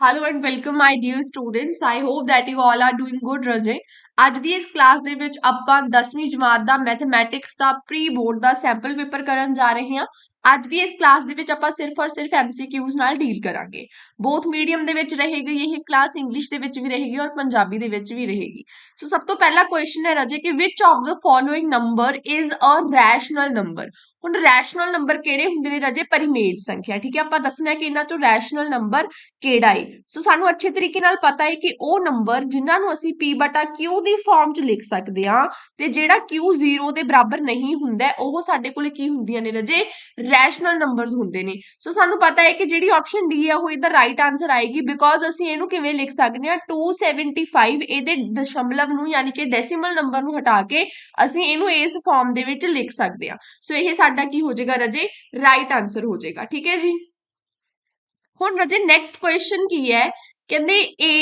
Hello and welcome my dear students I hope that you all are doing good Raje ਅੱਜ ਦੀ ਇਸ class ਦੇ ਵਿੱਚ ਆਪਾਂ 10ਵੀਂ ਜਮਾਤ ਦਾ ਮੈਥਮੈਟਿਕਸ ਦਾ ਪ੍ਰੀ ਬੋਰਡ ਦਾ ਸੈਂਪਲ ਪੇਪਰ ਕਰਨ ਜਾ ਰਹੇ ਹਾਂ ਅੱਜ ਦੀ ਇਸ ਕਲਾਸ ਦੇ ਵਿੱਚ ਆਪਾਂ ਸਿਰਫ ਔਰ ਸਿਰਫ ਐਮਸੀਕਿਊਜ਼ ਨਾਲ ਡੀਲ ਕਰਾਂਗੇ ਬੋਥ ਮੀਡੀਅਮ ਦੇ ਵਿੱਚ ਰਹੇਗੀ ਇਹ ਕਲਾਸ ਇੰਗਲਿਸ਼ ਦੇ ਵਿੱਚ ਵੀ ਰਹੇਗੀ ਔਰ ਪੰਜਾਬੀ ਦੇ ਵਿੱਚ ਵੀ ਰਹੇਗੀ ਸੋ ਸਭ ਤੋਂ ਪਹਿਲਾ ਕੁਐਸਚਨ ਹੈ ਰਜੇ ਕਿ which of the following number is a rational number ਹੁਣ ਰੈਸ਼ਨਲ ਨੰਬਰ ਕਿਹੜੇ ਹੁੰਦੇ ਨੇ ਰਜੇ? ਪਰਿਮੇਯ ਸੰਖਿਆ, ਠੀਕ ਹੈ? ਆਪਾਂ ਦੱਸਣਾ ਹੈ ਕਿ ਇਹਨਾਂ ਚੋਂ ਰੈਸ਼ਨਲ ਨੰਬਰ ਕਿਹੜਾ ਹੈ ਸੋ ਸਾਨੂੰ ਅੱਛੇ ਤਰੀਕੇ ਨਾਲ ਪਤਾ ਹੈ ਕਿ ਉਹ ਨੰਬਰ ਜਿਨ੍ਹਾਂ ਨੂੰ ਅਸੀਂ p ਬਟਾ q ਦੀ ਫਾਰਮ 'ਚ ਲਿਖ ਸਕਦੇ ਹਾਂ ਤੇ ਜਿਹੜਾ q 0 ਦੇ ਬਰਾਬਰ ਨਹੀਂ ਹੁੰਦਾ ਉਹ ਸਾਡੇ ਕੋਲੇ ਕੀ ਹੁੰਦੀਆਂ ਨੇ ਰਜੇ? ਰੈਸ਼ਨਲ ਨੰਬਰਸ ਹੁੰਦੇ ਨੇ। ਸੋ ਸਾਨੂੰ ਪਤਾ ਹੈ ਕਿ ਜਿਹੜੀ ਆਪਸ਼ਨ ਡੀ ਹੈ, ਉਹ ਇਹਦਾ ਰਾਈਟ ਆਨਸਰ ਆਏਗੀ ਬਿਕੋਜ਼ ਅਸੀਂ ਇਹਨੂੰ ਕਿਵੇਂ ਲਿਖ ਸਕਦੇ ਹਾਂ? 275 ਇਹਦੇ ਦਸ਼ਮਲਵ ਨੂੰ, ਯਾਨੀ ਕਿ ਡੈਸੀਮਲ ਨੰਬਰ ਨੂੰ ਹਟਾ ਕੇ ਅਸੀਂ ਇਹਨੂੰ ਇਸ ਫਾਰਮ ਦੇ ਵਿੱਚ ਲਿਖ ਸਕਦੇ ਹਾਂ। ਸੋ ਇਹ ਸਾਡਾ ਕੀ ਹੋ ਜਾਏਗਾ ਰਜੇ? ਰਾਈਟ ਆਨਸਰ ਹੋ ਜਾਏਗਾ, ਠੀਕ ਹੈ ਜੀ? ਹੁਣ ਰਜੇ ਨੈਕਸਟ ਕੁਐਸਚਨ ਕੀ ਹੈ? ਕਹਿੰਦੇ A,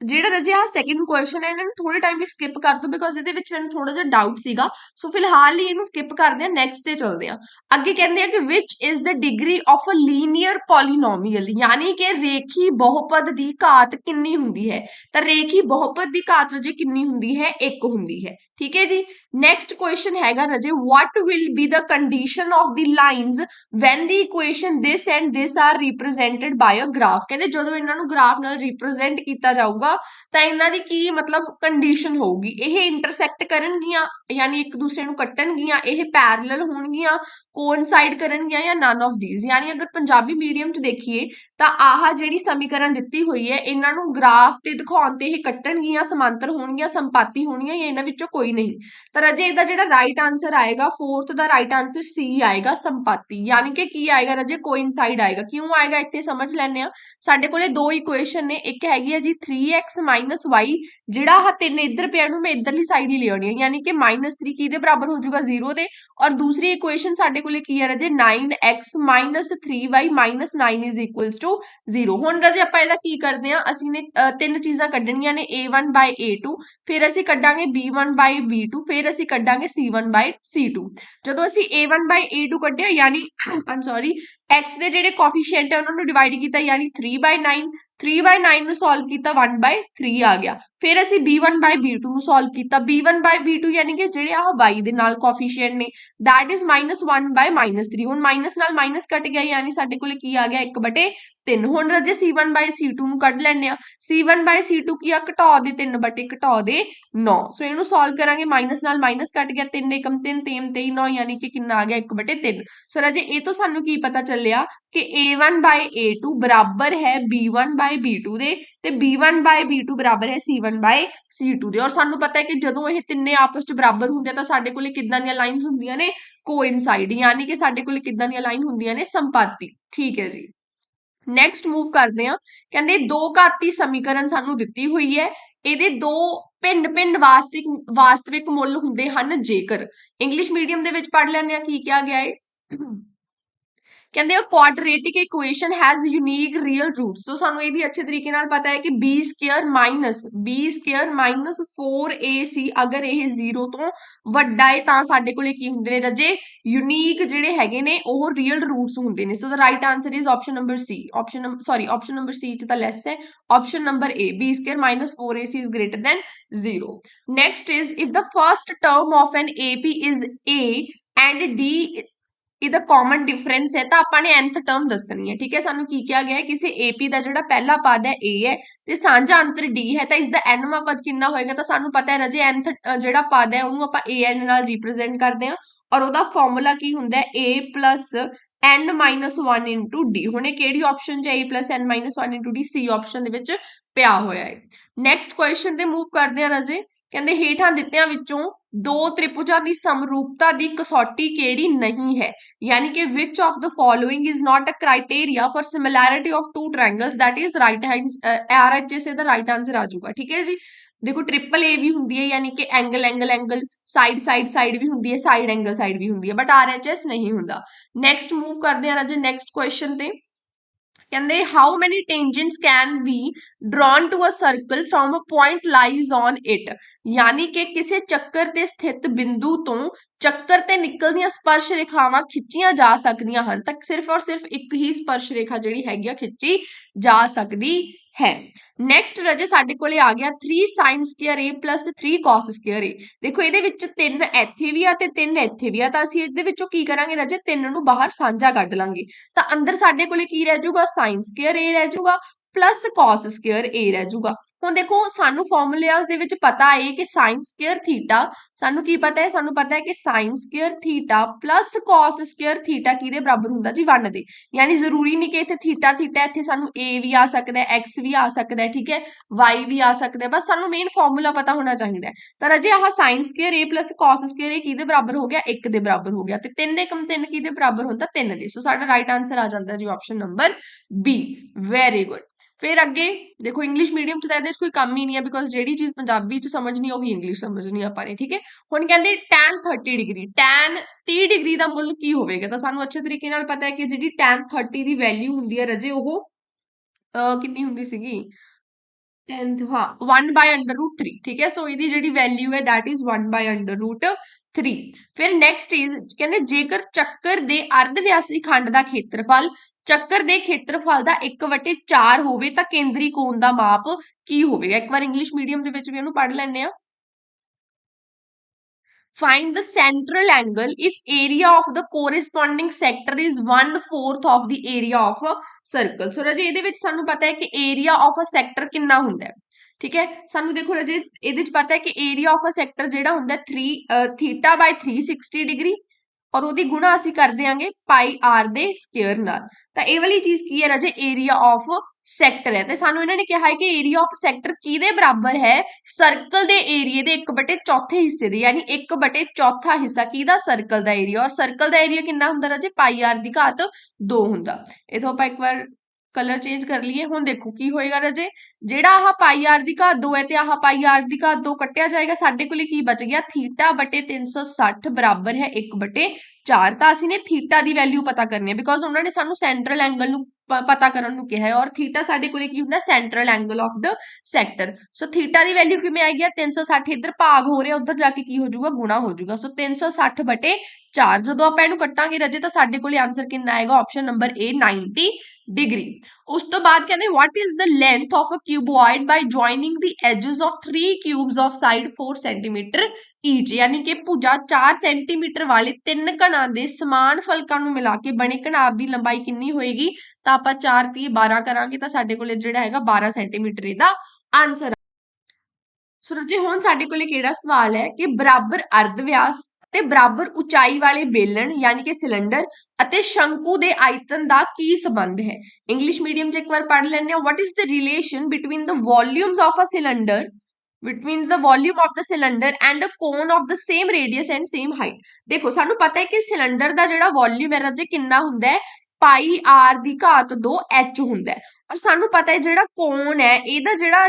ਜਿਹੜਾ ਰਜੇ ਆ ਸੈਕਿੰਡ ਕੁਐਸਚਨ ਹੈ, ਇਹਨਾਂ ਨੂੰ ਥੋੜੇ ਟਾਈਮ ਲਈ ਸਕਿਪ ਕਰ ਦੋ ਬਿਕੋਜ਼ ਇਹਦੇ ਵਿੱਚ ਮੈਨੂੰ ਥੋੜਾ ਜਿਹਾ ਡਾਊਟ ਸੀਗਾ। ਸੋ ਫਿਲਹਾਲ ਲਈ ਇਹਨੂੰ ਸਕਿਪ ਕਰਦੇ ਆ ਨੈਕਸਟ ਤੇ ਚਲਦੇ ਆ ਅੱਗੇ ਕਹਿੰਦੇ ਆ ਕਿ which is the degree of a linear polynomial ਯਾਨੀ ਕਿ ਰੇਖੀ ਬਹੁਪਦ ਦੀ ਘਾਤ ਕਿੰਨੀ ਹੁੰਦੀ ਹੈ? ਤਾਂ ਰੇਖੀ ਬਹੁਪਦ ਦੀ ਘਾਤ ਰਜੇ ਕਿੰਨੀ ਹੁੰਦੀ ਹੈ? ਇੱਕ ਹੁੰਦੀ ਹੈ। ਠੀਕ ਹੈ ਜੀ ਨੈਕਸਟ ਕੁਐਸਚਨ ਹੈਗਾ Raje what will be the condition of the lines when the equation this and this are represented by a graph ਕਹਿੰਦੇ ਜਦੋਂ ਇਹਨਾਂ ਨੂੰ ਗ੍ਰਾਫ ਨਾਲ ਰਿਪਰੈਜ਼ੈਂਟ ਕੀਤਾ ਜਾਊਗਾ ਤਾਂ ਇਹਨਾਂ ਦੀ ਕੀ ਮਤਲਬ ਕੰਡੀਸ਼ਨ ਹੋਊਗੀ ਇਹ ਇੰਟਰਸੈਕਟ ਕਰਨਗੀਆਂ ਯਾਨੀ ਇੱਕ ਦੂਸਰੇ ਨੂੰ ਕੱਟਣਗੀਆਂ, ਇਹ ਪੈਰਲਲ ਹੋਣਗੀਆਂ ਕੋਨਸਾਈਡ ਕਰਨਗੀਆਂ ਜਾਂ ਨਨ ਆਫ ਥੀਸ ਯਾਨੀ ਅਗਰ ਪੰਜਾਬੀ ਮੀਡੀਅਮ 'ਚ ਦੇਖੀਏ, ਤਾਂ ਆਹ ਜਿਹੜੀ ਸਮੀਕਰਨ ਦਿੱਤੀ ਹੋਈ ਹੈ, ਇਹਨਾਂ ਨੂੰ ਗ੍ਰਾਫ ਤੇ ਦਿਖਾਉਣ ਤੇ ਇਹ ਕੱਟਣਗੀਆਂ, ਸਮਾਂਤਰ ਹੋਣਗੀਆਂ, ਸੰਪਾਤੀ ਹੋਣਗੀਆਂ ਜਾਂ ਇਹਨਾਂ ਵਿੱਚੋਂ ਕੋਈ ਨਹੀਂ। ਤਾਂ ਰਜੇ, ਇਹਦਾ ਜਿਹੜਾ ਰਾਈਟ ਆਨਸਰ ਆਏਗਾ ਫੋਰਥ ਦਾ ਰਾਈਟ ਆਨਸਰ ਸੀ ਆਏਗਾ, ਸੰਪਾਤੀ। ਯਾਨੀ ਕਿ ਕੀ ਆਏਗਾ ਰਜੇ? ਕੋਇਨਸਾਈਡ ਆਏਗਾ। ਕਿਉਂ ਆਏਗਾ? ਇੱਥੇ ਸਮਝ ਲੈਣੇ ਆ ਸਾਡੇ ਕੋਲੇ ਦੋ ਇਕੁਏਸ਼ਨ ਨੇ, ਇੱਕ ਹੈਗੀ ਹੈ ਜੀ 3x y, ਜਿਹੜਾ ਆਹ ਤਿੰਨ ਇੱਧਰ ਪਿਆ ਨੂੰ ਮੈਂ ਇੱਧਰਲੀ ਸਾਈਡ ਹੀ ਲਿਆਉਣੀ ਹੈ। ਯਾਨੀ ਕਿ -3 ਕਿਹਦੇ ਬਰਾਬਰ ਹੋ ਜਾਊਗਾ 0 ਦੇ ਔਰ ਦੂਸਰੀ ਇਕੁਏਸ਼ਨ ਸਾਡੇ ਕੋਲੇ ਕੀ ਹੈ ਰਜੇ 9x 3y 9 0 ਹੁਣ ਰਜੇ ਆਪਾਂ ਇਹਦਾ ਕੀ ਕਰਦੇ ਆ ਅਸੀਂ ਨੇ ਅ, ਤਿੰਨ ਚੀਜ਼ਾਂ ਕੱਢਣੀਆਂ ਨੇ a1 a2 ਫਿਰ ਅਸੀਂ ਕੱਢਾਂਗੇ b1 b2 ਫਿਰ ਅਸੀਂ ਕੱਢਾਂਗੇ c1 by c2 ਜਦੋਂ ਅਸੀਂ a1 a2 ਕੱਢਿਆ ਯਾਨੀ ਆਮ ਸੌਰੀ x ਦੇ ਜਿਹੜੇ ਕੋਫੀਸ਼ੀਐਂਟ ਹੈ ਉਹਨਾਂ ਨੂੰ ਡਿਵਾਈਡ ਕੀਤਾ ਯਾਨੀ 3 9 3 by 9 ਨੂੰ ਸੋਲਵ ਕੀਤਾ 1 by 3 ਆ ਗਿਆ ਫਿਰ ਅਸੀਂ b1 by b2 ਨੂੰ ਸੋਲਵ ਕੀਤਾ b1 by b2 ਯਾਨੀ ਕਿ ਜਿਹੜੇ ਆਹ y ਦੇ ਨਾਲ ਕੋਫੀਸ਼ੀਐਂਟ ਨੇ that is -1 by -3 ਹੁਣ ਮਾਈਨਸ ਨਾਲ ਮਾਈਨਸ ਕੱਟ ਗਿਆ ਯਾਨੀ ਸਾਡੇ ਕੋਲੇ ਕੀ ਆ ਗਿਆ 1 ਬਟੇ 3 ਹੁਣ ਰਜੇ c1 by c2 ਨੂੰ ਕੱਢ ਲੈਣੇ ਆ c1 by c2 ਕੀ ਆ? ਘਟਾ ਦੇ 3 ਬਟੇ ਘਟਾ ਦੇ 9 ਸੋ ਇਹਨੂੰ ਸੋਲਵ ਕਰਾਂਗੇ ਮਾਈਨਸ ਨਾਲ ਮਾਈਨਸ ਕੱਟ ਗਿਆ 3 ਏਕਮ 3 3 23 9 ਯਾਨੀ ਕਿ ਕਿੰਨਾ ਆ ਗਿਆ? 1 ਬਟੇ 3 ਸੋ ਰਜੇ ਇਹ ਤੋਂ ਸਾਨੂੰ ਕੀ ਪਤਾ ਚੱਲਿਆ ਕਿ a1 a2 ਬਰਾਬਰ ਹੈ b1 by b2 ਦੇ ਤੇ b1 b2 ਬਰਾਬਰ ਹੈ c1 c2 ਦੇ। ਔਰ ਸਾਨੂੰ ਪਤਾ ਹੈ ਕਿ ਜਦੋਂ ਇਹ ਤਿੰਨੇ ਆਪਸ ਚ ਬਰਾਬਰ ਹੁੰਦੇ ਆ ਤਾਂ ਸਾਡੇ ਕੋਲੇ ਕਿੱਦਾਂ ਦੀਆਂ ਲਾਈਨਸ ਹੁੰਦੀਆਂ ਨੇ? ਕੋਇਨਸਾਈਡ ਯਾਨੀ ਕਿ ਸਾਡੇ ਕੋਲੇ ਕਿੱਦਾਂ ਦੀਆਂ ਲਾਈਨ ਹੁੰਦੀਆਂ ਨੇ? ਸੰਪਾਤੀ। ਠੀਕ ਹੈ ਜੀ। ਨੈਕਸਟ ਮੂਵ ਕਰਦੇ ਹਾਂ। ਕਹਿੰਦੇ ਦੋ ਘਾਤੀ ਸਮੀਕਰਨ ਸਾਨੂੰ ਦਿੱਤੀ ਹੋਈ ਹੈ। ਇਹਦੇ ਦੋ ਭਿੰਨ-ਭਿੰਨ ਵਾਸਤਿਕ ਵਾਸਤਵਿਕ ਮੁੱਲ ਹੁੰਦੇ ਹਨ ਜੇਕਰ। ਇੰਗਲਿਸ਼ ਮੀਡੀਅਮ ਦੇ ਵਿੱਚ ਪੜ੍ਹ ਲੈਂਦੇ ਆ ਕੀ ਕਿਹਾ ਗਿਆ ਹੈ? ਕਹਿੰਦੇ ਆ quadratic equation has unique real roots so ਸਾਨੂੰ ਇਹਦੀ ਅੱਛੇ ਤਰੀਕੇ ਨਾਲ ਪਤਾ ਹੈ ਕਿ b square minus b square minus 4ac ਅਗਰ ਇਹ 0 ਤੋਂ ਵੱਡਾ ਹੈ ਤਾਂ ਸਾਡੇ ਕੋਲੇ ਕੀ ਹੁੰਦੇ ਨੇ ਰਜੇ? ਯੂਨੀਕ ਜਿਹੜੇ ਹੈਗੇ ਨੇ, ਉਹ ਰੀਅਲ ਰੂਟਸ ਹੁੰਦੇ ਨੇ। So the right answer is option number C option sorry option number C ਚ ਤਾਂ ਲੈਸ ਹੈ। Option number A, b square minus 4ac is greater than 0 next is, if the first term of an AP is A and D ਇਹਦਾ common difference ਹੈ, ਤਾਂ ਆਪਾਂ ਨੇ nth term ਦੱਸਣੀ ਹੈ, ਠੀਕ ਹੈ? ਸਾਨੂੰ ਕੀ ਕਿਹਾ ਗਿਆ ਹੈ? ਕਿਸੇ AP ਦਾ ਜਿਹੜਾ ਪਹਿਲਾ ਪਦ ਹੈ, A ਹੈ ਤੇ ਸਾਂਝਾ ਅੰਤਰ D ਹੈ, ਤਾਂ ਇਸ ਦਾ nਵਾਂ ਪਦ ਕਿੰਨਾ ਹੋਏਗਾ? ਤਾਂ ਸਾਨੂੰ ਪਤਾ ਹੈ ਰਾਜੇ nth ਜਿਹੜਾ ਪਦ ਹੈ, ਉਹਨੂੰ ਆਪਾਂ an ਨਾਲ ਰਿਪਰੈਜ਼ੈਂਟ ਕਰਦੇ ਹਾਂ ਔਰ ਉਹਦਾ ਫਾਰਮੂਲਾ ਕੀ ਹੁੰਦਾ ਹੈ? A n 1 into D ਹੁਣ ਇਹ ਕਿਹੜੀ ਆਪਸ਼ਨ ਚ ਹੈ A n 1 into D, C option ਦੇ ਵਿੱਚ ਪਿਆ ਹੋਇਆ ਹੈ। ਨੈਕਸਟ ਕੁਐਸਚਨ ਤੇ ਮੂਵ ਕਰਦੇ ਹਾਂ, ਰਾਜੇ। ਕਹਿੰਦੇ ਹੇਠਾਂ ਦਿੱਤਿਆਂ ਵਿੱਚੋਂ ਦੋ ਤ੍ਰਿਭੁਜਾਂ ਦੀ ਸਮਰੂਪਤਾ ਦੀ ਕਸੌਟੀ ਕਿਹੜੀ ਨਹੀਂ ਹੈ? ਯਾਨੀ ਕਿ which of the following is not a criteria for similarity of two triangles? That is right hand RHS ਇਹਦਾ ਰਾਈਟ ਆਨਸਰ ਆ ਜਾਊਗਾ, ਠੀਕ ਹੈ ਜੀ? ਦੇਖੋ ਟ੍ਰਿਪਲ ਏ ਵੀ ਹੁੰਦੀ ਹੈ, ਯਾਨੀ ਕਿ angle angle angle side side side ਵੀ ਹੁੰਦੀ ਹੈ ਸਾਈਡ ਐਂਗਲ ਸਾਈਡ ਵੀ ਹੁੰਦੀ ਹੈ ਬਟ ਆਰ ਐਚ ਐਸ ਨਹੀਂ ਹੁੰਦਾ। ਨੈਕਸਟ ਮੂਵ ਕਰਦੇ ਹਾਂ ਰਾਜੇ ਨੈਕਸਟ ਕੁਐਸਚਨ ਤੇ। ਕਹਿੰਦੇ how many tangents can be drawn to a circle from a point lies on it? ਯਾਨੀ ਕਿ ਕਿਸੇ ਚੱਕਰ ਤੇ ਸਥਿਤ ਬਿੰਦੂ ਤੋਂ ਚੱਕਰ ਤੇ ਨਿਕਲਦੀਆਂ ਸਪਰਸ਼ ਰੇਖਾਵਾਂ ਖਿੱਚੀਆਂ ਜਾ ਸਕਦੀਆਂ ਹਨ। ਤਾਂ ਸਿਰਫ ਔਰ ਸਿਰਫ ਇੱਕ ਹੀ ਸਪਰਸ਼ ਰੇਖਾ ਜਿਹੜੀ ਹੈਗੀ ਆ ਖਿੱਚੀ ਜਾ ਸਕਦੀ ਹੈ। ਨੈਕਸਟ ਰਜੇ, ਸਾਡੇ ਕੋਲੇ ਆ ਗਿਆ 3 sin square a 3 cos square a ਦੇਖੋ, ਇਹਦੇ ਵਿੱਚ ਤਿੰਨ ਇੱਥੇ ਵੀ ਆ ਤੇ ਤਿੰਨ ਇੱਥੇ ਵੀ ਆ। ਤਾਂ ਅਸੀਂ ਇਹਦੇ ਵਿੱਚੋਂ ਕੀ ਕਰਾਂਗੇ ਰਜੇ? ਤਿੰਨ ਨੂੰ ਬਾਹਰ ਸਾਂਝਾ ਕੱਢ ਲਾਂਗੇ ਤਾਂ ਅੰਦਰ ਸਾਡੇ ਕੋਲੇ ਕੀ ਰਹਿ ਜਾਊਗਾ? sin ਸਕੁਅਰ a ਰਹਿ ਜਾਊਗਾ। ਪਲੱਸ cos ਸਕੁਅਰ a ਰਹਿ ਜਾਊਗਾ। ਹੁਣ ਦੇਖੋ, ਸਾਨੂੰ ਫਾਰਮੂਲਿਆਜ਼ ਦੇ ਵਿੱਚ ਪਤਾ ਹੈ ਕਿ sin ਸਕੁਅਰ ਥੀਟਾ ਸਾਨੂੰ ਕੀ ਪਤਾ ਹੈ? ਸਾਨੂੰ ਪਤਾ ਹੈ ਕਿ sin square theta plus cos square theta ਕਿਹਦੇ ਬਰਾਬਰ ਹੁੰਦਾ ਜੀ? 1 ਦੇ। ਯਾਨੀ ਜ਼ਰੂਰੀ ਨਹੀਂ ਕਿ ਇੱਥੇ ਥੀਟਾ ਥੀਟਾ ਇੱਥੇ ਸਾਨੂੰ a ਵੀ ਆ ਸਕਦਾ ਹੈ, x ਵੀ ਆ ਸਕਦਾ ਹੈ, ਠੀਕ ਹੈ? Y ਵੀ ਆ ਸਕਦਾ ਹੈ। ਬਸ ਸਾਨੂੰ ਮੇਨ ਫਾਰਮੂਲਾ ਪਤਾ ਹੋਣਾ ਚਾਹੀਦਾ ਹੈ। ਤਾਂ ਰਾਜੇ ਆਹ sin square a cos square a ਕਿਹਦੇ ਬਰਾਬਰ ਹੋ ਗਿਆ? 1 ਦੇ ਬਰਾਬਰ ਹੋ ਗਿਆ। ਤੇ 3 ਕਮ 3 ਕਿਹਦੇ ਬਰਾਬਰ ਹੁੰਦਾ? 3 ਦੇ। ਸੋ ਸਾਡਾ ਰਾਈਟ ਆਨਸਰ ਆ ਜਾਂਦਾ ਜੀ option number B very good ਫਿਰ ਅੱਗੇ ਦੇਖੋ ਇੰਗਲਿਸ਼ ਮੀਡੀਅਮ ਚ ਤਾਂ ਇਹਦੇ 'ਚ ਕੋਈ ਕੰਮ ਹੀ ਨਹੀਂ ਹੈ ਬਿਕੋਜ਼ ਜਿਹੜੀ ਚੀਜ਼ ਪੰਜਾਬੀ ਚ ਸਮਝਣੀ ਉਹ ਵੀ ਇੰਗਲਿਸ਼ ਸਮਝਣੀ ਆਪਾਂ ਨੇ ਠੀਕ ਹੈ ਹੁਣ ਕਹਿੰਦੇ tan 30 ਡਿਗਰੀ tan 30 ਡਿਗਰੀ ਦਾ ਮੁੱਲ ਕੀ ਹੋਵੇਗਾ ਤਾਂ ਸਾਨੂੰ ਅੱਛੇ ਤਰੀਕੇ ਨਾਲ ਪਤਾ ਹੈ ਕਿ ਜਿਹੜੀ tan 30 ਦੀ ਵੈਲਿਊ ਹੁੰਦੀ ਹੈ ਰਜੇ ਉਹ ਅਹ ਕਿੰਨੀ ਹੁੰਦੀ ਸੀਗੀ 10 ਹਾਂ 1 ਬਾਈ ਅੰਡਰ ਰੂਟ 3 ਠੀਕ ਹੈ ਸੋ ਇਹਦੀ ਜਿਹੜੀ ਵੈਲਿਊ ਹੈ that is 1 by under root 3 ਫਿਰ ਨੈਕਸਟ ਇਜ਼ ਕਹਿੰਦੇ ਜੇਕਰ ਚੱਕਰ ਦੇ ਅਰਧ ਵਿਆਸੀ ਖੰਡ ਦਾ ਖੇਤਰਫਲ ਚੱਕਰ ਦੇ ਖੇਤਰਫਲ ਦਾ 1/4 ਹੋਵੇ ਤਾਂ ਕੇਂਦਰੀ ਕੋਣ ਦਾ ਮਾਪ ਕੀ ਹੋਵੇਗਾ? ਇੱਕ ਵਾਰ ਇੰਗਲਿਸ਼ ਮੀਡੀਅਮ ਦੇ ਵਿੱਚ ਵੀ ਇਹਨੂੰ ਪੜ੍ਹ ਲੈਣੇ ਆ find the central angle. If area of the corresponding sector is 1/4 of the area of a circle. ਸੋ ਰਾਜੇ ਇਹਦੇ ਵਿੱਚ ਸਾਨੂੰ ਪਤਾ ਹੈ ਕਿ area of a sector ਕਿੰਨਾ ਹੁੰਦਾ ਹੈ। ਠੀਕ ਹੈ? ਸਾਨੂੰ ਦੇਖੋ ਰਾਜੇ ਇਹਦੇ ਵਿੱਚ ਪਤਾ ਹੈ ਕਿ area of a sector ਜਿਹੜਾ ਹੁੰਦਾ 3 ਥੀਟਾ ਬਾਈ 360 ਡਿਗਰੀ ਔਰ ਉਹਦੀ ਗੁਣਾ ਅਸੀਂ ਕਰ ਦਿਆਂਗੇ ਪਾਈ ਆਰ ਦੇ ਸਕੁਅਰ ਨਾਲ। ਤਾਂ ਇਹ ਵਾਲੀ ਚੀਜ਼ ਕੀ ਹੈ ਰਾਜੇ? ਏਰੀਆ ਆਫ ਸੈਕਟਰ ਹੈ। ਤੇ ਸਾਨੂੰ ਇਹਨਾਂ ਨੇ ਕਿਹਾ ਹੈ ਕਿ ਏਰੀਆ ਆਫ ਸੈਕਟਰ ਕਿਹਦੇ ਬਰਾਬਰ ਹੈ? ਸਰਕਲ ਦੇ ਏਰੀਏ ਦੇ 1/4 ਚੌਥੇ ਹਿੱਸੇ ਦੇ, ਯਾਨੀ 1/4 ਚੌਥਾ ਹਿੱਸਾ। ਕਿਹਦਾ ਸਰਕਲ ਦਾ ਏਰੀਆ ਔਰ ਸਰਕਲ ਦਾ ਏਰੀਆ ਕਿੰਨਾ ਹੁੰਦਾ ਰਾਜੇ? ਪਾਈ ਆਰ ਦੀ ਘਾਤ 2 ਹੁੰਦਾ। ਇਥੋਂ ਆਪਾਂ ਇੱਕ ਵਾਰ ਕਲਰ ਚੇਂਜ ਕਰ ਲਈਏ, ਹੁਣ ਦੇਖੋ ਕੀ ਹੋਏਗਾ ਰਾਜੇ। ਜਿਹੜਾ ਆਹ ਪਾਈ ਆਰ ਦੀ ਘਾਤ 2 ਹੈ ਤੇ ਆਹ ਪਾਈ ਆਰ ਦੀ ਘਾਤ 2 ਕੱਟਿਆ ਜਾਏਗਾ, ਸਾਡੇ ਕੋਲੇ ਕੀ ਬਚ ਗਿਆ? ਥੀਟਾ ਬਟੇ 360 ਬਰਾਬਰ ਹੈ 1 ਬਟੇ 4 ਤਾਂ ਅਸੀਂ ਨੇ ਥੀਟਾ ਦੀ ਵੈਲਿਊ ਪਤਾ ਕਰਨੀ ਹੈ ਬਿਕੋਜ਼ ਉਹਨਾਂ ਨੇ ਸਾਨੂੰ ਸੈਂਟਰਲ ਐਂਗਲ ਨੂੰ ਪਤਾ ਕਰਨ ਨੂੰ ਕਿਹਾ ਹੈ ਔਰ ਥੀਟਾ ਸਾਡੇ ਕੋਲੇ ਕੀ ਹੁੰਦਾ central angle of the sector so theta ਦੀ ਵੈਲਿਊ ਕਿਵੇਂ ਆਈ ਹੈ 360 ਇੱਧਰ ਭਾਗ ਹੋ ਰਿਹਾ ਉੱਧਰ ਜਾ ਕੇ ਕੀ ਹੋ ਜਾਊਗਾ ਗੁਣਾ ਹੋ ਜਾਊਗਾ ਸੋ 360 ਬਟੇ 4 ਜਦੋਂ ਆਪਾਂ ਇਹਨੂੰ ਕੱਟਾਂਗੇ ਰਜੇ ਤਾਂ ਸਾਡੇ ਕੋਲੇ ਆਨਸਰ ਕਿੰਨਾ ਆਏਗਾ ਆਪਸ਼ਨ ਨੰਬਰ A 90 ਡਿਗਰੀ ਉਸ ਤੋਂ ਬਾਅਦ ਕਹਿੰਦੇ what is the length of a cuboid by joining the edges of 3 cubes of side 4 centimetre each, ਯਾਨੀ ਕਿ ਭੁਜਾ 4 ਸੈਂਟੀਮੀਟਰ ਵਾਲੇ ਤਿੰਨ ਘਣਾਂ ਦੇ ਸਮਾਨ ਫਲਕਾਂ ਨੂੰ ਮਿਲਾ ਕੇ ਬਣੇ ਘਣਾਬ ਦੀ ਲੰਬਾਈ ਕਿੰਨੀ ਹੋਏਗੀ? ਤਾਂ ਆਪਾਂ 4 30 12 ਕਰਾਂਗੇ ਤਾਂ ਸਾਡੇ ਕੋਲੇ ਜਿਹੜਾ ਹੈਗਾ 12 ਸੈਂਟੀਮੀਟਰ ਇਹਦਾ ਆਨਸਰ ਸੋ ਜੀ, ਹੁਣ ਸਾਡੇ ਕੋਲੇ ਕਿਹੜਾ ਸਵਾਲ ਹੈ ਕਿ ਬਰਾਬਰ ਅਰਧ ਵਿਆਸ ਤੇ ਬਰਾਬਰ ਉਚਾਈ ਵਾਲੇ ਬੇਲਣ, ਯਾਨੀ ਕਿ ਸਿਲੰਡਰ ਅਤੇ ਸ਼ੰਕੂ ਦੇ ਆਇਤਨ ਦਾ ਕੀ ਸੰਬੰਧ ਹੈ? ਇੰਗਲਿਸ਼ ਮੀਡੀਅਮ ਚ ਇੱਕ ਵਾਰ ਪੜ੍ਹ ਲੈਂਦੇ ਹਾਂ। What is the relation between the volumes of a cylinder between the volume of the cylinder and a cone of the same radius and same height. ਦੇਖੋ, ਸਾਨੂੰ ਪਤਾ ਹੈ ਕਿ ਸਿਲੰਡਰ ਦਾ ਜਿਹੜਾ ਵੋਲਿਊਮ ਹੈ, ਰਾਜੇ, ਕਿੰਨਾ ਹੁੰਦਾ ਹੈ? ਪਾਈ ਆਰ ਦੀ ਘਾਤ 2 h ਹੁੰਦਾ ਹੈ। ਔਰ ਸਾਨੂੰ ਪਤਾ ਹੈ ਜਿਹੜਾ ਕੋਨ ਹੈ, ਇਹਦਾ ਜਿਹੜਾ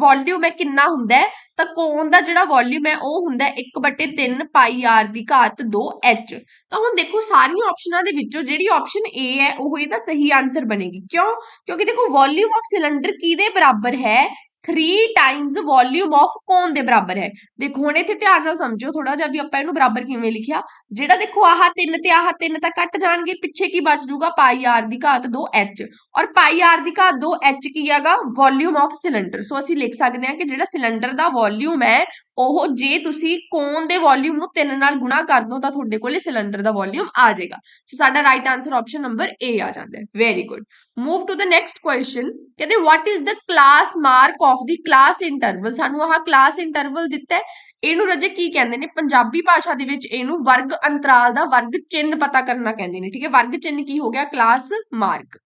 ਵੋਲਿਊਮ ਹੈ, ਕਿੰਨਾ ਹੁੰਦਾ ਹੈ? ਤਾਂ ਕੋਨ ਦਾ ਜਿਹੜਾ ਵੋਲਿਊਮ ਹੈ, ਉਹ ਹੁੰਦਾ ਹੈ 1/3 ਪਾਈ ਆਰ ਦੀ ਘਾਤ 2 h ਤਾਂ ਹੁਣ ਦੇਖੋ, ਸਾਰੀਆਂ ਆਪਸ਼ਨਾਂ ਦੇ ਵਿੱਚੋਂ ਜਿਹੜੀ ਆਪਸ਼ਨ A ਹੈ, ਉਹ ਇਹਦਾ ਸਹੀ ਆਨਸਰ ਬਣੇਗੀ। ਕਿਉਂ? ਕਿਉਂਕਿ ਦੇਖੋ ਵੋਲਿਊਮ ਆਫ ਸਿਲੰਡਰ ਕਿਹਦੇ ਬਰਾਬਰ ਹੈ? 3 ਟਾਈਮਸ ਵੋਲਿਊਮ ਆਫ ਕੋਨ ਦੇ ਬਰਾਬਰ ਹੈ? ਦੇਖੋ, ਹੁਣ ਇੱਥੇ ਧਿਆਨ ਨਾਲ ਸਮਝੋ ਥੋੜਾ ਜਿਹਾ ਵੀ ਆਪਾਂ ਇਹਨੂੰ ਬਰਾਬਰ ਕਿਵੇਂ ਲਿਖਿਆ। ਜਿਹੜਾ ਦੇਖੋ ਆਹ 3 ਤੇ ਆਹ 3 ਤਾਂ ਕੱਟ ਜਾਣਗੇ, ਪਿੱਛੇ ਕੀ ਬਚ ਜੂਗਾ ਪਾਈ ਆਰ ਦੀ ਘਾਤ 2 ਐਚ ਔਰ ਪਾਈ ਆਰ ਦੀ ਘਾਤ 2 ਐਚ ਕੀ ਹੈਗਾ? ਵੋਲਿਊਮ ਆਫ ਸਿਲੰਡਰ ਸੋ ਅਸੀਂ ਲਿਖ ਸਕਦੇ ਹਾਂ ਕਿ ਜਿਹੜਾ ਸਿਲੰਡਰ ਦਾ ਵੋਲਿਊਮ ਹੈ, ਉਹ ਜੇ ਤੁਸੀਂ ਕੋਨ ਦੇ ਵੋਲਿਊਮ ਨੂੰ 3 ਨਾਲ ਗੁਣਾ ਕਰ ਦੋ, ਤਾਂ ਤੁਹਾਡੇ ਕੋਲੇ ਸਿਲੰਡਰ ਦਾ ਵੋਲਿਊਮ ਆ ਜਾਏਗਾ। ਸੋ ਸਾਡਾ right answer option number A ਆ ਜਾਂਦਾ ਹੈ। Very good move to the next question ਕਹਿੰਦੇ what is the class mark of the class interval ਸਾਨੂੰ ਆਹ ਕਲਾਸ ਇੰਟਰਵਲ ਦਿੱਤਾ ਹੈ। ਇਹਨੂੰ ਰਜੇ ਕੀ ਕਹਿੰਦੇ ਨੇ? ਪੰਜਾਬੀ ਭਾਸ਼ਾ ਦੇ ਵਿੱਚ ਇਹਨੂੰ ਵਰਗ ਅੰਤਰਾਲ ਦਾ ਵਰਗ ਚਿੰਨ ਪਤਾ ਕਰਨਾ ਕਹਿੰਦੇ ਨੇ, ਠੀਕ ਹੈ? ਵਰਗ ਚਿੰਨ ਕੀ ਹੋ ਗਿਆ? ਕਲਾਸ ਮਾਰਕ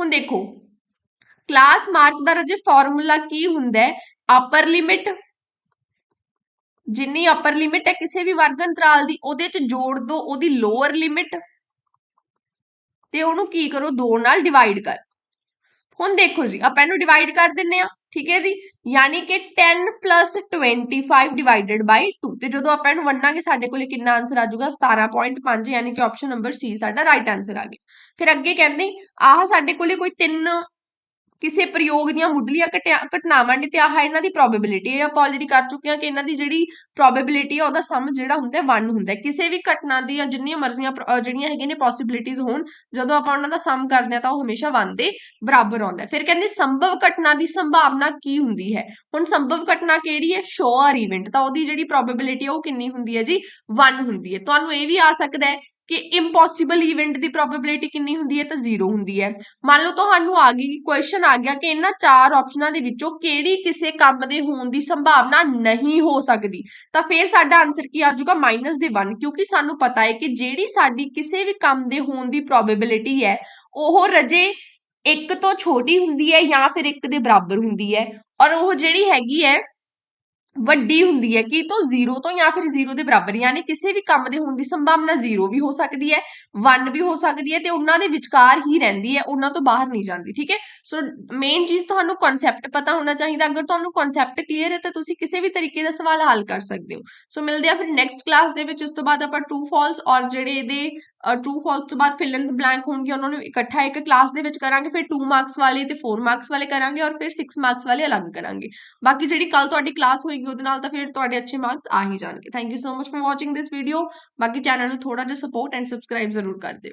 ਹੁਣ ਦੇਖੋ ਕਲਾਸ ਮਾਰਕ ਦਾ ਰਜੇ ਫਾਰਮੂਲਾ ਕੀ ਹੁੰਦਾ ਹੈ? ਅਪਰ ਲਿਮਿਟ ਜਿੰਨੀ ਅਪਰ ਲਿਮਿਟ ਹੈ, ਕਿਸੇ ਵੀ ਵਰਗ ਅੰਤਰਾਲ ਦੀ, ਉਹਦੇ ਚ ਜੋੜ ਦੋ, ਉਹਦੀ ਲੋਅਰ ਲਿਮਿਟ ਤੇ ਉਹਨੂੰ ਕੀ ਕਰੋ 2 ਨਾਲ ਡਿਵਾਈਡ ਕਰ। ਹੁਣ ਦੇਖੋ ਜੀ, ਆਪਾਂ ਇਹਨੂੰ ਡਿਵਾਈਡ ਕਰ ਦਿੰਨੇ ਆ ਠੀਕ ਹੈ ਜੀ? ਯਾਨੀ ਕਿ 10 25 ਡਿਵਾਈਡਡ ਬਾਈ 2 ਤੇ ਜਦੋਂ ਆਪਾਂ ਇਹਨੂੰ ਵੰਡਾਂਗੇ, ਸਾਡੇ ਕੋਲੇ ਕਿੰਨਾ ਆਨਸਰ ਆ ਜਾਊਗਾ? 17.5 ਯਾਨੀ ਕਿ ਆਪਸ਼ਨ ਨੰਬਰ ਸੀ ਸਾਡਾ ਰਾਈਟ ਆਨਸਰ ਆ ਗਿਆ। ਫਿਰ ਅੱਗੇ ਕਹਿੰਦੇ, ਆਹ ਸਾਡੇ ਕੋਲੇ ਕੋਈ ਤਿੰਨ ਕਿਸੇ ਪ੍ਰਯੋਗ ਦੀਆਂ ਮੁੱਢਲੀਆਂ ਘਟਨਾਵਾਂ ਨੇ ਤੇ ਆਹ ਇਹਨਾਂ ਦੀ ਪ੍ਰੋਬੇਬਿਲਿਟੀ ਇਹ ਆਪਾਂ ਆਲਰੇਡੀ ਕਰ ਚੁੱਕੇ ਹਾਂ ਕਿ ਇਹਨਾਂ ਦੀ ਜਿਹੜੀ ਪ੍ਰੋਬੇਬਿਲਿਟੀ ਹੈ ਉਹਦਾ ਸਮ ਜਿਹੜਾ ਹੁੰਦਾ ਹੈ 1 ਹੁੰਦਾ ਹੈ। ਕਿਸੇ ਵੀ ਘਟਨਾ ਦੀ ਜਾਂ ਜਿੰਨੀਆਂ ਮਰਜ਼ੀਆਂ ਜਿਹੜੀਆਂ ਹੈਗੀਆਂ ਨੇ ਪੋਸਿਬਿਲਿਟੀਜ਼ ਹੋਣ, ਜਦੋਂ ਆਪਾਂ ਉਹਨਾਂ ਦਾ ਸਮ ਕਰਦੇ ਹਾਂ ਤਾਂ ਉਹ ਹਮੇਸ਼ਾ 1 ਦੇ ਬਰਾਬਰ ਆਉਂਦਾ ਫਿਰ ਕਹਿੰਦੇ ਸੰਭਵ ਘਟਨਾ ਦੀ ਸੰਭਾਵਨਾ ਕੀ ਹੁੰਦੀ ਹੈ? ਹੁਣ ਸੰਭਵ ਘਟਨਾ ਕਿਹੜੀ ਹੈ? ਸ਼ੋਅਰ ਇਵੈਂਟ ਤਾਂ ਉਹਦੀ ਜਿਹੜੀ ਪ੍ਰੋਬੇਬਿਲਿਟੀ ਹੈ ਉਹ ਕਿੰਨੀ ਹੁੰਦੀ ਹੈ ਜੀ? 1 ਹੁੰਦੀ ਹੈ। ਤੁਹਾਨੂੰ ਇਹ ਵੀ ਆ ਸਕਦਾ ਹੈ ਕਿ ਇੰਪੋਸੀਬਲ ਇਵੈਂਟ ਦੀ ਪ੍ਰੋਬੇਬਿਲਿਟੀ ਕਿੰਨੀ ਹੁੰਦੀ ਹੈ ਤਾਂ 0 ਹੁੰਦੀ ਹੈ। ਮੰਨ ਲਓ ਤੁਹਾਨੂੰ ਆ ਗਈ ਕੁਐਸਚਨ ਆ ਗਿਆ ਕਿ ਇਹਨਾਂ ਚਾਰ ਆਪਸ਼ਨਾਂ ਦੇ ਵਿੱਚੋਂ ਕਿਹੜੀ ਕਿਸੇ ਕੰਮ ਦੇ ਹੋਣ ਦੀ ਸੰਭਾਵਨਾ ਨਹੀਂ ਹੋ ਸਕਦੀ। ਤਾਂ ਫਿਰ ਸਾਡਾ ਆਨਸਰ ਕੀ ਆ ਜਾਊਗਾ? ਮਾਈਨਸ ਦੇ 1 ਕਿਉਂਕਿ ਸਾਨੂੰ ਪਤਾ ਹੈ ਕਿ ਜਿਹੜੀ ਸਾਡੀ ਕਿਸੇ ਵੀ ਕੰਮ ਦੇ ਹੋਣ ਦੀ ਪ੍ਰੋਬੇਬਿਲਿਟੀ ਹੈ, ਉਹ ਰਜੇ ਇੱਕ ਤੋਂ ਛੋਟੀ ਹੁੰਦੀ ਹੈ ਜਾਂ ਫਿਰ ਇੱਕ ਦੇ ਬਰਾਬਰ ਹੁੰਦੀ ਹੈ। ਔਰ ਉਹ ਜਿਹੜੀ ਹੈਗੀ ਹੈ ਵੱਡੀ ਹੁੰਦੀ ਹੈ ਕੀ ਤੋਂ 0 ਤੋਂ ਜਾਂ ਫਿਰ 0 ਦੇ ਬਰਾਬਰ, ਯਾਨੀ ਕਿਸੇ ਵੀ ਕੰਮ ਦੇ ਹੋਣ ਦੀ ਸੰਭਾਵਨਾ 0 ਵੀ ਹੋ ਸਕਦੀ ਹੈ 1 ਵੀ ਹੋ ਸਕਦੀ ਹੈ ਤੇ ਉਹਨਾਂ ਦੇ ਵਿਚਕਾਰ ਹੀ ਰਹਿੰਦੀ ਹੈ, ਉਹਨਾਂ ਤੋਂ ਬਾਹਰ ਨਹੀਂ ਜਾਂਦੀ, ਠੀਕ ਹੈ? ਸੋ ਮੇਨ ਚੀਜ਼ ਤੁਹਾਨੂੰ ਕਨਸੈਪਟ ਪਤਾ ਹੋਣਾ ਚਾਹੀਦਾ, ਅਗਰ ਤੁਹਾਨੂੰ ਕਨਸੈਪਟ ਕਲੀਅਰ ਹੈ ਤਾਂ ਤੁਸੀਂ ਕਿਸੇ ਵੀ ਤਰੀਕੇ ਦਾ ਸਵਾਲ ਹੱਲ ਕਰ ਸਕਦੇ ਹੋ। ਸੋ ਮਿਲਦੇ ਆ ਫਿਰ ਨੈਕਸਟ ਕਲਾਸ ਦੇ ਵਿੱਚ, ਉਸ ਤੋਂ ਬਾਅਦ ਆਪਾਂ ਟਰੂ ਫਾਲਸ ਔਰ ਜਿਹੜੇ ਇਹਦੇ ਟਰੂ ਫਾਲਸ ਤੋਂ ਬਾਅਦ ਫਿਲ ਇਨ ਦ ਬਲੈਂਕ ਹੋਣਗੇ ਉਹਨਾਂ ਨੂੰ ਇਕੱਠਾ ਇੱਕ ਕਲਾਸ ਦੇ ਵਿੱਚ ਕਰਾਂਗੇ, ਫਿਰ 2 ਮਾਰਕਸ ਵਾਲੇ ਤੇ 4 ਮਾਰਕਸ ਵਾਲੇ ਕਰਾਂਗੇ ਔਰ ਫਿਰ 6 ਮਾਰਕਸ ਵਾਲੇ ਅਲੱਗ ਕਰਾਂਗੇ। ਬਾਕੀ ਜਿਹੜੀ ਕੱਲ ਤੁਹਾਡੀ ਕਲਾਸ ਹੋਏਗੀ, ਉਹਦੇ ਨਾਲ ਤਾਂ ਫਿਰ ਤੁਹਾਡੇ ਅੱਛੇ ਮਾਰਕਸ ਆ ਹੀ ਜਾਣਗੇ। Thank you so much for watching this video ਬਾਕੀ ਚੈਨਲ ਨੂੰ ਥੋੜਾ ਜਿਹਾ ਸਪੋਰਟ ਐਂਡ ਸਬਸਕ੍ਰਾਈਬ ਜ਼ਰੂਰ ਕਰ ਦਿਓ।